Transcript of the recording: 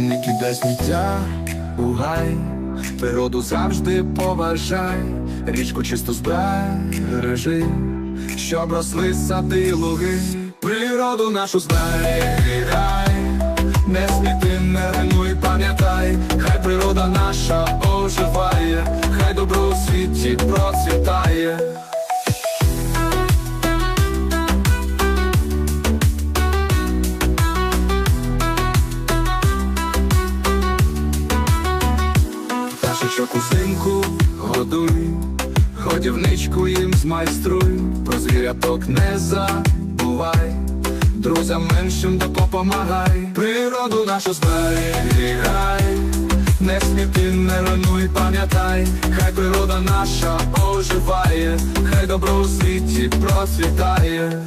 Не кидай сміття у гай, природу завжди поважай, річку чисто збережи, щоб росли сади луги, природу нашу зберігай, не сміти, не руйнуй, пам'ятай, хай природа наша годівничку їм змайструй, про звіряток не забувай, друзям меншим допомагай, природу нашу зберігай, не сміти, не руйнуй, пам'ятай, хай природа наша оживає, хай добро у світі процвітає.